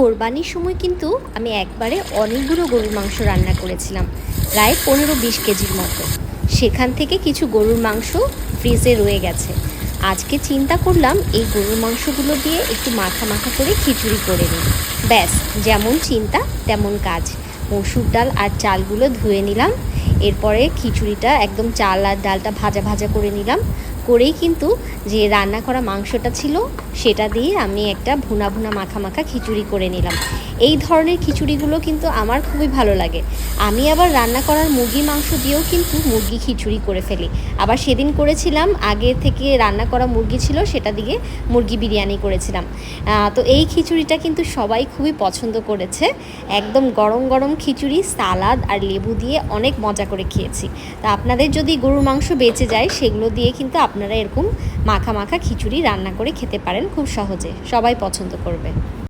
কোরবানির সময় কিন্তু আমি একবারে অনেকগুলো গরুর মাংস রান্না করেছিলাম, প্রায় পনেরো বিশ কেজির মতো। সেখান থেকে কিছু গরুর মাংস ফ্রিজে রয়ে গেছে। আজকে চিন্তা করলাম এই গরুর মাংসগুলো দিয়ে একটু মাখা মাখা করে খিচুড়ি করে নিই। ব্যাস, যেমন চিন্তা, তেমন কাজ। মসুর ডাল আর চালগুলো ধুয়ে নিলাম। এরপরে খিচুড়িটা একদম চাল আর ডালটা ভাজা ভাজা করে নিলাম। করেই কিন্তু যে রান্না করা মাংসটা ছিল, সেটা দিয়ে আমি একটা ভুনা ভুনা মাখা মাখা খিচুড়ি করে নিলাম। এই ধরনের খিচুড়িগুলো কিন্তু আমার খুবই ভালো লাগে। আমি আবার রান্না করার মুরগি মাংস দিয়েও কিন্তু মুরগি খিচুড়ি করে ফেলি। আবার সেদিন করেছিলাম, আগে থেকে রান্না করা মুরগি ছিল, সেটা দিয়ে মুরগি বিরিয়ানি করেছিলাম। তো এই খিচুড়িটা কিন্তু সবাই খুবই পছন্দ করেছে। একদম গরম গরম খিচুড়ি, সালাদ আর লেবু দিয়ে অনেক মজা করে খেয়েছি। তা আপনাদের যদি গরুর মাংস বেঁচে যায়, সেগুলো দিয়ে কিন্তু আপনারা এরকম মাখা মাখা খিচুড়ি রান্না করে খেতে পারেন খুব সহজে সবাই পছন্দ করবে।